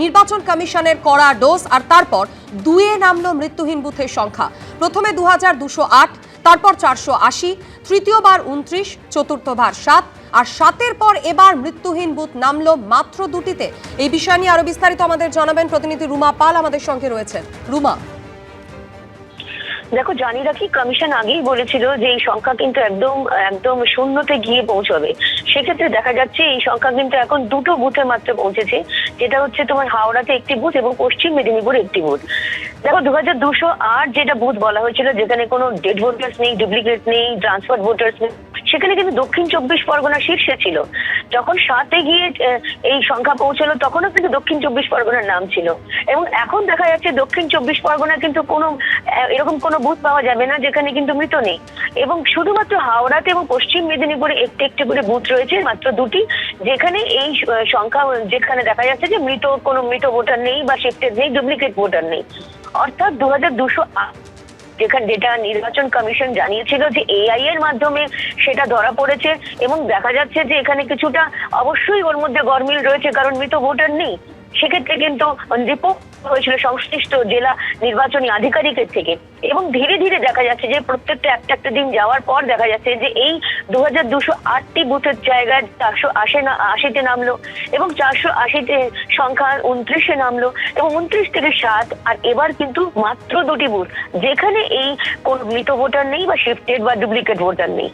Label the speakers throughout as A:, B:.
A: নির্বাচন কমিশনের করা ডোজ আর তারপর দুয়ে নামলো মৃত্যুহীন বুথের সংখ্যা। প্রথমে দু তারপর চারশো আশি, তৃতীয়বার উনত্রিশ চতুর্থবার সাত আর সাতের পর এবার মৃত্যুহীন বুথ নামলো মাত্র দুটিতে। এই বিষয় নিয়ে আরও বিস্তারিত আমাদের জানাবেন প্রতিনিধি রুমা পাল আমাদের সঙ্গে রয়েছেন। রুমা।
B: দেখো, জানি রাখি কমিশন আগেই বলেছিল যে এই সংখ্যা কিন্তু একদম একদম শূন্যতে গিয়ে পৌঁছবে। সেক্ষেত্রে দেখা যাচ্ছে এই সংখ্যা কিন্তু এখন দুটো বুথে মাত্র পৌঁছেছে, যেটা হচ্ছে তোমার হাওড়াতে একটি বুথ এবং পশ্চিম মেদিনীপুরে একটি বুথ। দেখো দু হাজার দুশো আট যেটা বুথ বলা হয়েছিল, যেখানে কোনো ডেড ভোটার্স নেই ডুপ্লিকেট নেই ট্রান্সফার ভোটার্স নেই সেখানে কিন্তু দক্ষিণ চব্বিশ পরগনা শীর্ষে ছিল। যখন সাতে গিয়ে এই সংখ্যা পৌঁছলো, তখনও কিন্তু দক্ষিণ চব্বিশ পরগনার নাম ছিল। এবং এখন দেখা যাচ্ছে দক্ষিণ চব্বিশ পরগনা কিন্তু কোনো এরকম কোনো বুথ পাওয়া যাবে না, যেখানে কিন্তু মৃত নেই। এবং শুধুমাত্র হাওড়াতে এবং পশ্চিম মেদিনীপুরে একটি একটি করে বুথ রয়েছে, মাত্র দুটি, যেখানে এই সংখ্যা, যেখানে দেখা যাচ্ছে যে মৃত, কোনো মৃত ভোটার নেই বা শিফটেড নেই, ডুপ্লিকেট ভোটার নেই। অর্থাৎ দু হাজার দুশো যেখানে যেটা নির্বাচন কমিশন জানিয়েছিল যে এআই এর মাধ্যমে সেটা ধরা পড়েছে এবং দেখা যাচ্ছে যে এখানে কিছুটা অবশ্যই ওর মধ্যে গরমিল রয়েছে, কারণ মৃত ভোটার নেই। সেক্ষেত্রে কিন্তু রিপোর্ট হয়েছিল সংশ্লিষ্ট জেলা নির্বাচনী আধিকারিকের থেকে। এবং ধীরে ধীরে দেখা যাচ্ছে যে প্রত্যেকটা একটা একটা দিন যাওয়ার পর দেখা যাচ্ছে যে এই দু হাজার দুশো আটটি বুথের জায়গায় চারশো আশি আশিতে নামলো এবং চারশো আশিতে সংখ্যা উনত্রিশে নামলো এবং উনত্রিশ থেকে সাত আর এবার কিন্তু মাত্র দুটি বুথ যেখানে এই কোন মৃত ভোটার নেই বা শিফটেড বা ডুপ্লিকেট ভোটার নেই।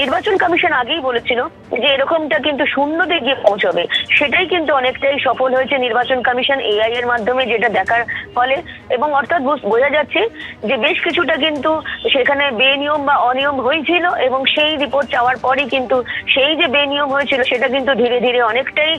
B: নির্বাচন কমিশন আগেই বলেছিল যে এরকমটা কিন্তু শূন্যতে গিয়ে পৌঁছবে। সেটাই কিন্তু অনেকটাই সফল হয়েছে নির্বাচন কমিশন এআই এর মাধ্যমে যেটা দেখার ফলে এবং অর্থাৎ বোঝা যাচ্ছে যে বেশ কিছুটা কিন্তু সেখানে বেনিয়ম বা অনিয়ম হয়েছিল এবং সেই রিপোর্ট চাওয়ার পরই কিন্তু সেই যে বেনিয়ম হয়েছিল সেটা কিন্তু ধীরে ধীরে অনেকটাই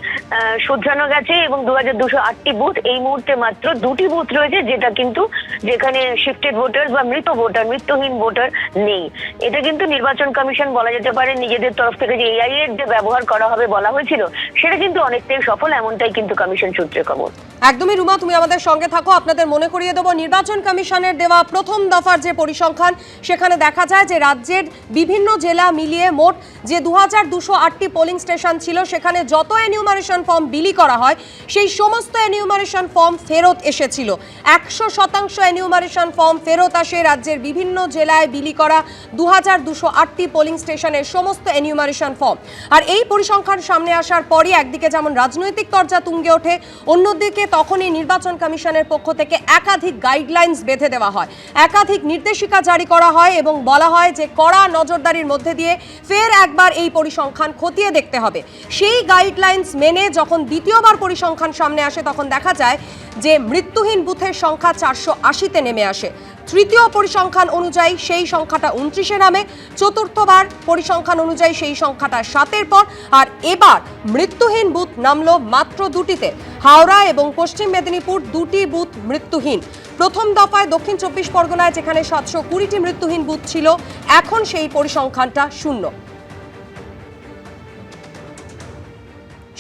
B: শুধরানো গেছে এবং দু হাজার দুশো আটটি বুথ এই মুহূর্তে মাত্র দুটি বুথ রয়েছে যেটা কিন্তু যেখানে শিফটেড ভোটার বা মৃত ভোটার মৃত্যুহীন ভোটার নেই। এটা কিন্তু নির্বাচন কমিশন বলা যেতে পারে, নিজেদের তরফ থেকে যে এআই এর যে ব্যবহার করা হবে বলা হয়েছিল, সেটা কিন্তু অনেকটাই সফল, এমনটাই কিন্তু কমিশন সূত্রে খবর।
A: একদমই রুমা, তুমি আমাদের সঙ্গে থাকো, আপনাদের মনে করিয়ে দেবো, নির্বাচন কমিশনের দেওয়া প্রথম দফার যে পরিসংখ্যান, সেখানে দেখা যায় যে রাজ্যের বিভিন্ন জেলা মিলিয়ে মোট যে দু হাজার দুশো আটটি পোলিং স্টেশন ছিল, সেখানে যত এনিউমারেশন ফর্ম বিলি করা হয়, সেই সমস্ত এনিউমারেশন ফর্ম ফেরত এসেছিল। একশো শতাংশ এনিউমারেশন ফর্ম ফেরত আসে রাজ্যের বিভিন্ন জেলায় বিলি করা দু হাজার দুশো আটটি পোলিং স্টেশনের সমস্ত এনিউমারেশন ফর্ম আর এই পরিসংখ্যান সামনে আসার পরই একদিকে যেমন রাজনৈতিক তরজা তুঙ্গে ওঠে, অন্যদিকে তখনই নির্বাচন কমিশনের পক্ষ থেকে একাধিক গাইডলাইন্স বেঁধে দেওয়া হয়। একাধিক নির্দেশিকা জারি করা হয় এবং বলা হয় যে কড়া নজরদারির মধ্যে দিয়ে ফের একবার এই পরিসংখ্যান খতিয়ে দেখতে হবে। সেই গাইডলাইন্স মেনে যখন দ্বিতীয়বার পরিসংখ্যান সামনে আসে, তখন দেখা যায় যে মৃত্যুহীন বুথের সংখ্যা চারশো আশিতে নেমে আসে। তৃতীয় পরিসংখ্যান অনুযায়ী সেই সংখ্যাটা উনত্রিশে নামে, চতুর্থবার পরিসংখ্যান অনুযায়ী সেই সংখ্যাটা সাতের পর, আর এবার মৃত্যুহীন বুথ নামলো মাত্র দুটিতে। হাওড়া এবং পশ্চিম মেদিনীপুর দুটি বুথ মৃত্যুহীন। প্রথম দফায় দক্ষিণ চব্বিশ পরগনায় যেখানে সাতশো কুড়িটি মৃত্যুহীন বুথ ছিল, এখন সেই পরিসংখ্যানটা শূন্য।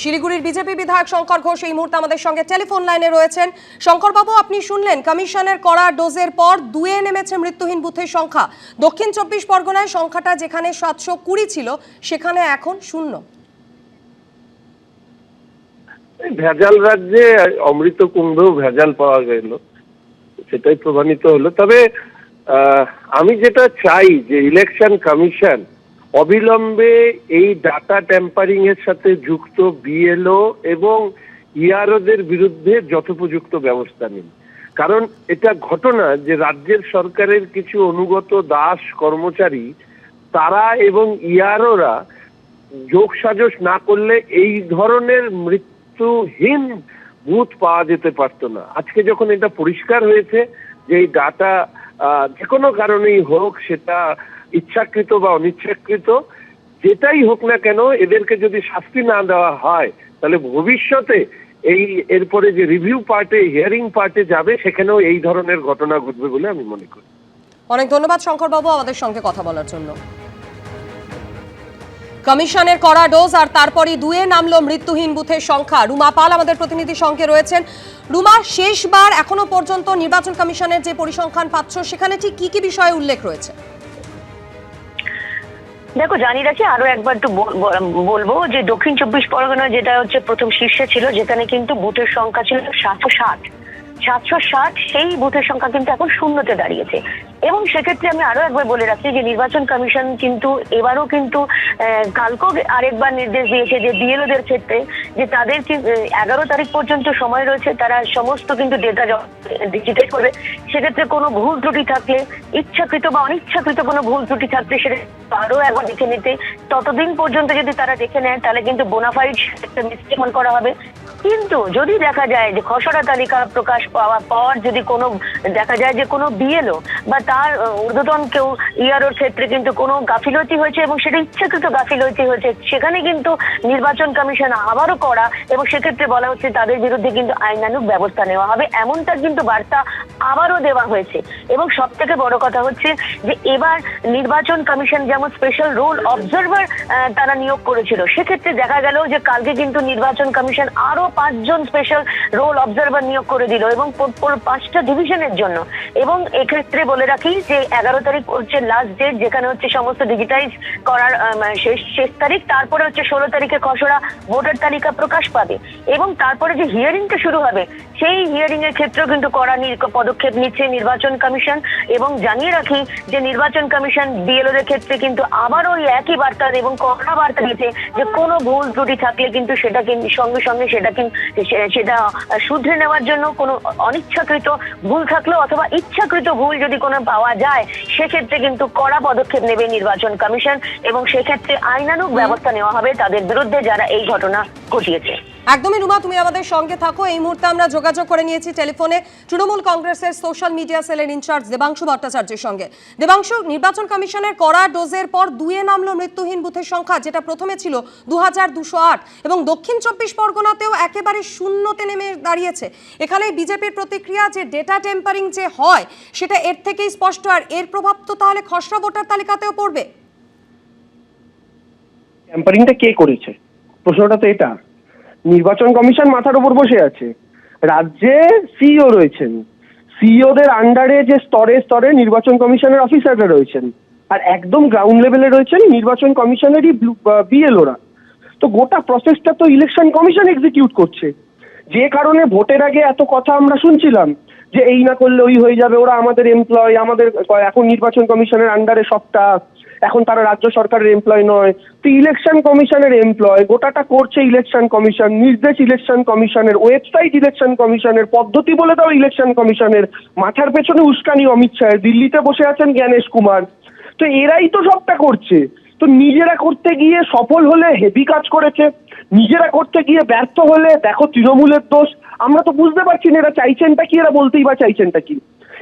A: শিলিগুড়ির বিজেপি বিধায়ক শঙ্কর ঘোষ এই মুহূর্তে আমাদের সঙ্গে টেলিফোন লাইনে রয়েছেন। শঙ্করবাবু, আপনি শুনলেন, কমিশনের করা ডোজের পর দুয়ে নেমেছে মৃত্যুহীন বুথের সংখ্যা। দক্ষিণ চব্বিশ পরগনায় সংখ্যাটা যেখানে সাতশো কুড়ি ছিল, সেখানে এখন শূন্য।
C: ভেজাল রাজ্যে অমৃত কুম্ভেও ভেজাল পাওয়া গেল, সেটাই প্রমাণিত হলো। তবে আমি যেটা চাই যে ইলেকশন কমিশন অবিলম্বে এই ডাটা ট্যাম্পারিং এর সাথে যুক্ত বিএলও এবং ইআরওদের বিরুদ্ধে যথোপযুক্ত ব্যবস্থা নিন। কারণ এটা ঘটনা যে রাজ্যের সরকারের কিছু অনুগত দাস কর্মচারী, তারা এবং ইআরওরা যোগ সাজস না করলে এই ধরনের মৃত্যুহীন বুথ পাওয়া যেতে পারতো না। আজকে যখন এটা পরিষ্কার হয়েছে যে এই ডাটা যে কোনো কারণেই হোক সেটা ইচ্ছাকৃত বা অনিচ্ছাকৃত, যেটাই হোক না কেন, এদেরকে যদি শাস্তি না দেওয়া হয়, তাহলে ভবিষ্যতে এই এরপরে যে রিভিউ পার্টে হিয়ারিং পার্টে যাবে, সেখানেও এই ধরনের ঘটনা ঘটবে বলে আমি মনে করি।
A: অনেক ধন্যবাদ শঙ্করবাবু আমাদের সঙ্গে কথা বলার জন্য। কমিশনের করা ডোজ আর তারপরই দুয়ে নামলো মৃত্যুহীন বুথের সংখ্যা। রুমা পাল আমাদের প্রতিনিধি সঙ্গে রয়েছেন। রুমা, শেষবার এখনও পর্যন্ত নির্বাচন কমিশনের যে পরিসংখ্যান পাচ্ছ, সেখানে ঠিক কি কি বিষয়ে উল্লেখ রয়েছে?
B: দেখো জানি রাখি আরও একবার একটু বল- বল- বলব যে দক্ষিণ চব্বিশ পরগনা যেটা হচ্ছে প্রথম শীর্ষে ছিল, যেখানে কিন্তু বুথের সংখ্যা ছিল সাতশো ষাট। সাতশো ষাট সেই বুথের সংখ্যা কিন্তু এখন শূন্যতে দাঁড়িয়েছে। এবং সেক্ষেত্রে আমি আরও একবার বলে রাখছি যে নির্বাচন কমিশন কিন্তু এবারও কিন্তু কালকেও আরেকবার নির্দেশ দিয়েছে যে বিএলওদের ক্ষেত্রে যে তাদের এগারো তারিখ পর্যন্ত সময় রয়েছে, তারা সমস্ত কিন্তু ডেটা ডিজিটাইজ করবে। সেক্ষেত্রে কোনো ভুল ত্রুটি থাকলে, ইচ্ছাকৃত বা অনিচ্ছাকৃত কোনো ভুল ত্রুটি থাকলে সেটা আরও একবার দেখে নিতে। ততদিন পর্যন্ত যদি তারা দেখে নেয়, তাহলে কিন্তু বোনাফাইড মিস্টেক করা হবে। কিন্তু যদি দেখা যায় যে খসড়া তালিকা প্রকাশ পাওয়া পাওয়ার যদি কোনো, দেখা যায় যে কোনো বিএলও বা তার ঊর্ধ্বতন কেউ ইয়ারোর ক্ষেত্রে কিন্তু কোনো গাফিলতি হয়েছে এবং সেটা ইচ্ছাকৃত গাফিলতি হয়েছে, সেখানে কিন্তু নির্বাচন কমিশন আবারও করা এবং সেক্ষেত্রে বলা হচ্ছে তাদের বিরুদ্ধে কিন্তু আইনানুগ ব্যবস্থা নেওয়া হবে, এমনটা কিন্তু বার্তা আবারও দেওয়া হয়েছে। এবং সব থেকে বড় কথা হচ্ছে যে এবার নির্বাচন কমিশন যেমন স্পেশাল রোল অবজারভার তারা নিয়োগ করেছিল, সেক্ষেত্রে দেখা গেল যে কালকে কিন্তু নির্বাচন কমিশন আরও পাঁচজন স্পেশাল রোল অবজারভার নিয়োগ করে দিল এবং পাঁচটা ডিভিশনের জন্য। এবং এক্ষেত্রে বলে রাখি যে এগারো তারিখ হচ্ছে লাস্ট ডেট যেখানে হচ্ছে সমস্ত ডিজিটাইজ করার মানে শেষ শেষ তারিখ। তারপরে হচ্ছে ষোলো তারিখে খসড়া ভোটার তালিকা প্রকাশ পাবে। এবং তারপরে যে হিয়ারিংটা শুরু হবে, সেই হিয়ারিং এর ক্ষেত্রেও কিন্তু কড়া পদক্ষেপ নিচ্ছে নির্বাচন কমিশন। এবং জানিয়ে রাখি যে নির্বাচন কমিশন বিএলওদের ক্ষেত্রে কিন্তু আবারও ওই একই বার্তা এবং কড়া বার্তা দিয়েছে যে কোনো ভুল ত্রুটি থাকলে কিন্তু সেটা সঙ্গে সঙ্গে সেটা কিন্তু সেটা শুধরে নেওয়ার জন্য কোনো অনিচ্ছাকৃত ভুল থাকলেও অথবা ইচ্ছাকৃত ভুল যদি কোনো পাওয়া যায় সেক্ষেত্রে কিন্তু কড়া পদক্ষেপ নেবে নির্বাচন কমিশন এবং সেক্ষেত্রে আইনানুগ ব্যবস্থা নেওয়া হবে তাদের বিরুদ্ধে যারা এই ঘটনা ঘটিয়েছে।
A: একদমই রুমা, তুমি আমাদের সঙ্গে থাকো। এই মুহূর্তে আমরা যোগাযোগ করে নিয়েছি টেলিফোনে। তৃণমূল কংগ্রেসের সোশ্যাল মিডিয়া সেলের ইনচার্জ দেবাংশু ভট্টাচার্যের সঙ্গে। দেবাংশু, নির্বাচন কমিশনের কড়া ডোজের পর দুয়ে নামলো মৃত্যুহীন বুথের সংখ্যা, যেটা প্রথমে ছিল দু এবং দক্ষিণ চব্বিশ পরগনাতেও একেবারে শূন্যতে নেমে দাঁড়িয়েছে। এখানে বিজেপির প্রতিক্রিয়া যে ডেটা টেম্পারিং যে হয়, সেটা এর থেকেই স্পষ্ট। আর এর প্রভাব তো তাহলে খসড়া ভোটার তালিকাতেও পড়বে।
D: কে করেছে? প্রশ্নটা তো এটা। নির্বাচন কমিশন মাথার ওপর বসে আছে। রাজ্যে সিইও রয়েছেন। সিইওদের আন্ডারে যে স্তরে স্তরে নির্বাচন কমিশনের অফিসাররা রয়েছেন। আর একদম গ্রাউন্ড লেভেলে রয়েছেন নির্বাচন কমিশনেরই বিএলওরা তো গোটা প্রসেসটা তো ইলেকশন কমিশন এক্সিকিউট করছে। যে কারণে ভোটের আগে এত কথা আমরা শুনছিলাম। যে এই না করলে ওই হয়ে যাবে, ওরা আমাদের এমপ্লয় আমাদের এখন নির্বাচন কমিশনের আন্ডারে সবটা এখন তারা রাজ্য সরকারের এমপ্লয় নয়। তো ইলেকশন কমিশনের এমপ্লয় গোটাটা করছে ইলেকশন কমিশন, নির্দেশ ইলেকশন কমিশনের ওয়েবসাইট ইলেকশন কমিশনের, পদ্ধতি বলে দাও ইলেকশন কমিশনের। মাথার পেছনে উস্কানি অমিত শাহের, দিল্লিতে বসে আছেন জ্ঞানেশ কুমার। তো এরাই তো সবটা করছে। তো নিজেরা করতে গিয়ে সফল হলে হেভি কাজ করেছে। নিজেরা করতে গিয়ে ব্যর্থ হলে দেখো তৃণমূলের দোষ। আমরা তো বুঝতে পারছি না এরা চাইছেনটা কি, এরা বলতেই বা চাইছেনটা কি।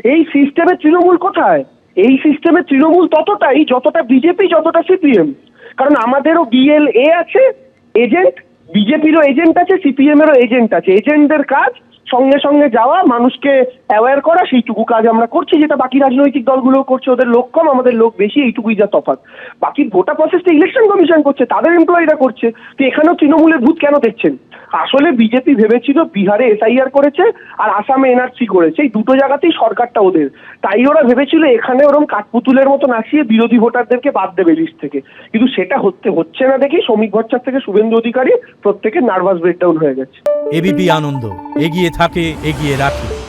D: এই সিস্টেমে তৃণমূল কোথায়? এই সিস্টেমে তৃণমূল ততটাই যতটা বিজেপি যতটা সিপিএম কারণ আমাদেরও বিএলএ আছে এজেন্ট বিজেপিরও এজেন্ট আছে সিপিএম এরও এজেন্ট আছে। এজেন্টদের কাজ, সঙ্গে সঙ্গে যাওয়া, মানুষকে অ্যাওয়্যার করা, সেইটুকু কাজ আমরা করছি, যেটা বাকি রাজনৈতিক দলগুলো করছে। ওদের লোক কম, আমাদের লোক বেশি, এইটুকুই যা তফাৎ। বাকি গোটা প্রসেসটা ইলেকশন কমিশন করছে, তাদের এমপ্লয়িরা করছে। তো এখানেও তৃণমূলের ভূত কেন দেখছেন? আসলে বিজেপি ভেবেছিল বিহারে এসআইআর করেছে আর আসামে এনআরসি করেছে। এই দুটো জায়গাতেই সরকারটা ওদের। তাই ওরা ভেবেছিল এখানে ওরকম কাঠপুতুলের মতো নাচিয়ে বিরোধী ভোটারদেরকে বাদ দেবে লিস্ট থেকে। কিন্তু সেটা হতে হচ্ছে না দেখেই শ্রমিক ভট্টার থেকে শুভেন্দু অধিকারী প্রত্যেকের নার্ভাস ব্রেকডাউন হয়ে গেছে।
E: এবিপি আনন্দ, এগিয়ে থাকে, এগিয়ে রাখে।